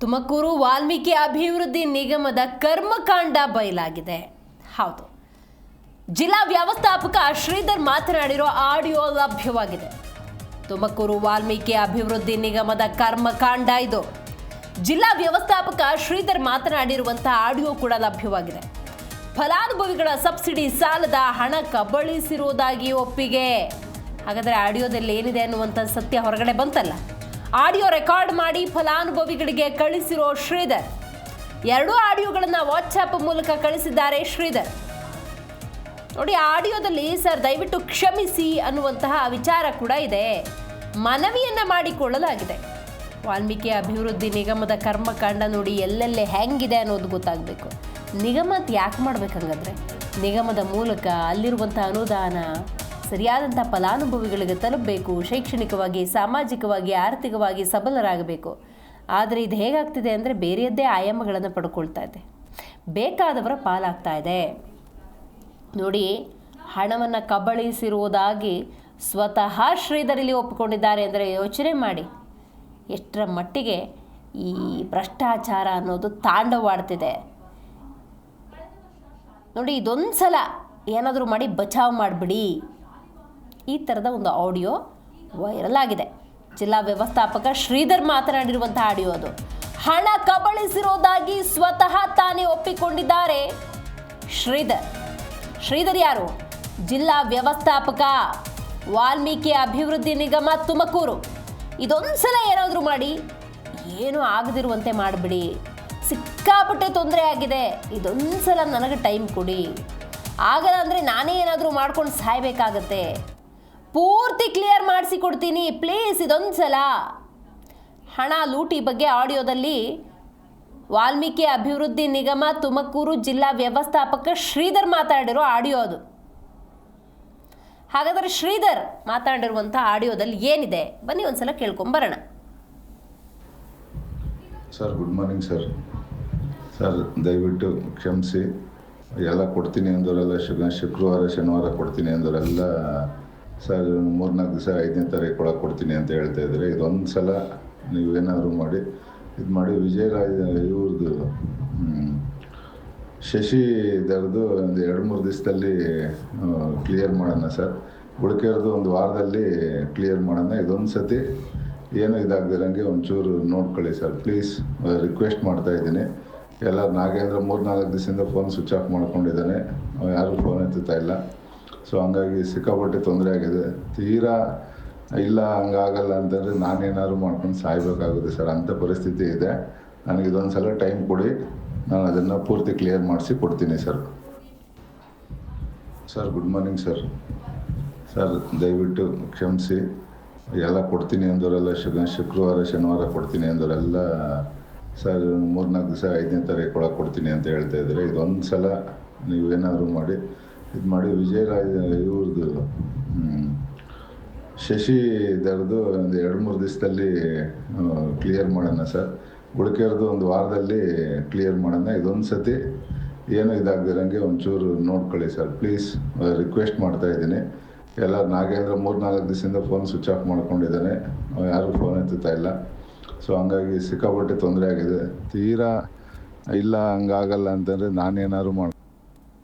ತುಮಕೂರು ವಾಲ್ಮೀಕಿ ಅಭಿವೃದ್ಧಿ ನಿಗಮದ ಕರ್ಮಕಾಂಡ ಬಯಲಾಗಿದೆ. ಹೌದು. ಜಿಲ್ಲಾ ವ್ಯವಸ್ಥಾಪಕ ಶ್ರೀಧರ್ ಮಾತನಾಡಿರೋ ಆಡಿಯೋ ಲಭ್ಯವಾಗಿದೆ. ತುಮಕೂರು ವಾಲ್ಮೀಕಿ ಅಭಿವೃದ್ಧಿ ನಿಗಮದ ಕರ್ಮಕಾಂಡ ಇದು. ಜಿಲ್ಲಾ ವ್ಯವಸ್ಥಾಪಕ ಶ್ರೀಧರ್ ಮಾತನಾಡಿರುವಂಥ ಆಡಿಯೋ ಕೂಡ ಲಭ್ಯವಾಗಿದೆ. ಫಲಾನುಭವಿಗಳ ಸಬ್ಸಿಡಿ ಸಾಲದ ಹಣ ಕಬಳಿಸಿರುವುದಾಗಿ ಒಪ್ಪಿಗೆ. ಹಾಗಾದರೆ ಆಡಿಯೋದಲ್ಲಿ ಏನಿದೆ ಅನ್ನುವಂಥ ಸತ್ಯ ಹೊರಗಡೆ ಬಂತಲ್ಲ? ಆಡಿಯೋ ರೆಕಾರ್ಡ್ ಮಾಡಿ ಫಲಾನುಭವಿಗಳಿಗೆ ಕಳಿಸಿರೋ ಶ್ರೀಧರ್. ಎರಡೂ ಆಡಿಯೋಗಳನ್ನು ವಾಟ್ಸ್ಆ್ಯಪ್ ಮೂಲಕ ಕಳಿಸಿದ್ದಾರೆ ಶ್ರೀಧರ್. ನೋಡಿ ಆಡಿಯೋದಲ್ಲಿ ಸರ್, ದಯವಿಟ್ಟು ಕ್ಷಮಿಸಿ ಅನ್ನುವಂತಹ ವಿಚಾರ ಕೂಡ ಇದೆ. ಮನವಿಯನ್ನು ಮಾಡಿಕೊಳ್ಳಲಾಗಿದೆ. ವಾಲ್ಮೀಕಿ ಅಭಿವೃದ್ಧಿ ನಿಗಮದ ಕರ್ಮಕಾಂಡ ನೋಡಿ ಎಲ್ಲೆಲ್ಲಿ ಹೆಂಗಿದೆ ಅನ್ನೋದು ಗೊತ್ತಾಗಬೇಕು. ನಿಗಮ ಯಾಕೆ ಮಾಡ್ಬೇಕಂಗಂದ್ರೆ? ನಿಗಮದ ಮೂಲಕ ಅಲ್ಲಿರುವಂಥ ಅನುದಾನ ಸರಿಯಾದಂಥ ಫಲಾನುಭವಿಗಳಿಗೆ ತಲುಪಬೇಕು, ಶೈಕ್ಷಣಿಕವಾಗಿ, ಸಾಮಾಜಿಕವಾಗಿ, ಆರ್ಥಿಕವಾಗಿ ಸಬಲರಾಗಬೇಕು. ಆದರೆ ಇದು ಹೇಗಾಗ್ತಿದೆ ಅಂದರೆ ಬೇರೆಯದ್ದೇ ಆಯಾಮಗಳನ್ನು ಪಡ್ಕೊಳ್ತಾ ಇದೆ. ಬೇಕಾದವರ ಪಾಲಾಗ್ತಾ ಇದೆ. ನೋಡಿ, ಹಣವನ್ನು ಕಬಳಿಸಿರುವುದಾಗಿ ಸ್ವತಃ ಶ್ರೀಧರಲ್ಲಿ ಒಪ್ಪಿಕೊಂಡಿದ್ದಾರೆ ಅಂದರೆ ಯೋಚನೆ ಮಾಡಿ. ಎಷ್ಟರ ಮಟ್ಟಿಗೆ ಈ ಭ್ರಷ್ಟಾಚಾರ ಅನ್ನೋದು ತಾಂಡವಾಡ್ತಿದೆ. ನೋಡಿ ಇದೊಂದು ಸಲ ಏನಾದರೂ ಮಾಡಿ ಬಚಾವ್ ಮಾಡಿಬಿಡಿ. ಈ ಥರದ ಒಂದು ಆಡಿಯೋ ವೈರಲ್ ಆಗಿದೆ. ಜಿಲ್ಲಾ ವ್ಯವಸ್ಥಾಪಕ ಶ್ರೀಧರ್ ಮಾತನಾಡಿರುವಂತಹ ಆಡಿಯೋ ಅದು. ಹಣ ಕಬಳಿಸಿರೋದಾಗಿ ಸ್ವತಃ ತಾನೇ ಒಪ್ಪಿಕೊಂಡಿದ್ದಾರೆ ಶ್ರೀಧರ್. ಶ್ರೀಧರ್ ಯಾರು? ಜಿಲ್ಲಾ ವ್ಯವಸ್ಥಾಪಕ, ವಾಲ್ಮೀಕಿ ಅಭಿವೃದ್ಧಿ ನಿಗಮ ತುಮಕೂರು. ಇದೊಂದು ಸಲ ಏನಾದರೂ ಮಾಡಿ, ಏನೂ ಆಗದಿರುವಂತೆ ಮಾಡಿಬಿಡಿ. ಸಿಕ್ಕಾಪಟ್ಟೆ ತೊಂದರೆ ಆಗಿದೆ. ಇದೊಂದು ಸಲ ನನಗೆ ಟೈಮ್ ಕೊಡಿ. ಆಗಲ್ಲ ಅಂದರೆ ನಾನೇ ಏನಾದರೂ ಮಾಡ್ಕೊಂಡು ಸಾಯಬೇಕಾಗತ್ತೆ. ಪೂರ್ತಿ ಕ್ಲಿಯರ್ ಮಾಡಿಸಿ ಕೊಡ್ತೀನಿ ಪ್ಲೀಸ್ ಇದೊಂದು ಸಲ ಹಣ ಲೂಟಿ ಬಗ್ಗೆ ಆಡಿಯೋದಲ್ಲಿ ವಾಲ್ಮೀಕಿ ಅಭಿವೃದ್ಧಿ ನಿಗಮ ತುಮಕೂರು ಜಿಲ್ಲಾ ವ್ಯವಸ್ಥಾಪಕ ಶ್ರೀಧರ್ ಮಾತಾಡಿರೋ ಆಡಿಯೋ ಅದು. ಹಾಗಾದರೆ ಶ್ರೀಧರ್ ಮಾತಾಡಿರುವಂಥ ಆಡಿಯೋದಲ್ಲಿ ಏನಿದೆ? ಬನ್ನಿ ಒಂದ್ಸಲ ಕೇಳ್ಕೊಂಬರೋಣ. Sir, good morning sir. Sir, ದಯವಿಟ್ಟು ಕ್ಷಮಿಸಿ. ಎಲ್ಲ ಕೊಡ್ತೀನಿ ಅಂದವರೆಲ್ಲ ಶುಕ್ರವಾರ, ಶನಿವಾರ ಕೊಡ್ತೀನಿ ಅಂದವರೆಲ್ಲ ಸರ್, ಮೂರ್ನಾಲ್ಕು ದಿವಸ ಐದನೇ ತಾರೀಕು ಒಳಗೆ ಕೊಡ್ತೀನಿ ಅಂತ ಹೇಳ್ತಾ ಇದ್ದಾರೆ. ಇದೊಂದು ಸಲ ನೀವು ಏನಾದರೂ ಮಾಡಿ, ಇದು ಮಾಡಿ ವಿಜಯರಾಜ ಇವ್ರದ್ದು ಶಶಿ ದರ್ದು ಒಂದು ಎರಡು ಮೂರು ದಿವಸದಲ್ಲಿ ಕ್ಲಿಯರ್ ಮಾಡೋಣ ಸರ್. ಉಳ್ಕೆಯವ್ರದ್ದು ಒಂದು ವಾರದಲ್ಲಿ ಕ್ಲಿಯರ್ ಮಾಡೋಣ. ಇದೊಂದು ಸತಿ ಏನೂ ಇದಾಗದಿರಂಗೆ ಒಂಚೂರು ನೋಡ್ಕೊಳ್ಳಿ ಸರ್. ಪ್ಲೀಸ್ ರಿಕ್ವೆಸ್ಟ್ ಮಾಡ್ತಾ ಇದ್ದೀನಿ. ಎಲ್ಲ ನಾಗೇಂದ್ರ ಮೂರು ನಾಲ್ಕು ದಿವಸದಿಂದ ಫೋನ್ ಸ್ವಿಚ್ ಆಫ್ ಮಾಡ್ಕೊಂಡಿದ್ದಾನೆ. ಯಾರು ಫೋನ್ ಎತ್ತುತ್ತಾ ಇಲ್ಲ. ಸೊ ಹಂಗಾಗಿ ಸಿಕ್ಕಾಪಟ್ಟೆ ತೊಂದರೆ ಆಗಿದೆ. ತೀರಾ ಇಲ್ಲ, ಹಂಗಾಗಲ್ಲ ಅಂತಂದರೆ ನಾನೇನಾದ್ರು ಮಾಡ್ಕೊಂಡು ಸಾಯ್ಬೇಕಾಗುತ್ತೆ ಸರ್. ಅಂಥ ಪರಿಸ್ಥಿತಿ ಇದೆ. ನನಗೆ ಇದೊಂದು ಸಲ ಟೈಮ್ ಕೊಡಿ. ನಾನು ಅದನ್ನು ಪೂರ್ತಿ ಕ್ಲಿಯರ್ ಮಾಡಿಸಿ ಕೊಡ್ತೀನಿ sir. Sir good morning sir. Sir, ದಯವಿಟ್ಟು ಕ್ಷಮಿಸಿ. ಎಲ್ಲ ಕೊಡ್ತೀನಿ ಅಂದವರೆಲ್ಲ ಶುಕ್, ಶುಕ್ರವಾರ, ಶನಿವಾರ ಕೊಡ್ತೀನಿ ಅಂದವರೆಲ್ಲ, ಸರ್, ಮೂರ್ನಾಲ್ಕು ದಿವಸ ಐದನೇ ತಾರೀಕು ಒಳಗೆ ಕೊಡ್ತೀನಿ ಅಂತ ಹೇಳ್ತಾ ಇದ್ದಾರೆ. ಇದೊಂದು ಸಲ ನೀವೇನಾದರೂ ಮಾಡಿ. ಇದು ಮಾಡಿ ವಿಜಯರಾಜ ಇವ್ರದ್ದು ಶಶಿ ದರ್ದು ಒಂದು ಎರಡು ಮೂರು ದಿವಸದಲ್ಲಿ ಕ್ಲಿಯರ್ ಮಾಡೋಣ ಸರ್. ಉಳ್ಕೆಯವ್ರದ್ದು ಒಂದು ವಾರದಲ್ಲಿ ಕ್ಲಿಯರ್ ಮಾಡೋಣ. ಇದೊಂದು ಸತಿ ಏನು ಇದಾಗದಿರಂಗೆ ಒಂಚೂರು ನೋಡ್ಕೊಳ್ಳಿ ಸರ್. ಪ್ಲೀಸ್ ರಿಕ್ವೆಸ್ಟ್ ಮಾಡ್ತಾ ಇದ್ದೀನಿ. ಎಲ್ಲ ನಾಗೇಂದ್ರ ಮೂರು ನಾಲ್ಕು ದಿವಸದಿಂದ ಫೋನ್ ಸ್ವಿಚ್ ಆಫ್ ಮಾಡ್ಕೊಂಡಿದ್ದಾನೆ. ಯಾರೂ ಫೋನ್ ಎತ್ತುತ್ತಾ ಇಲ್ಲ. ಸೊ ಹಂಗಾಗಿ ಸಿಕ್ಕಾಪಟ್ಟೆ ತೊಂದರೆ ಆಗಿದೆ. ತೀರಾ ಇಲ್ಲ, ಹಂಗಾಗಲ್ಲ ಅಂತಂದರೆ ನಾನೇನಾದ್ರು ಮಾಡಿ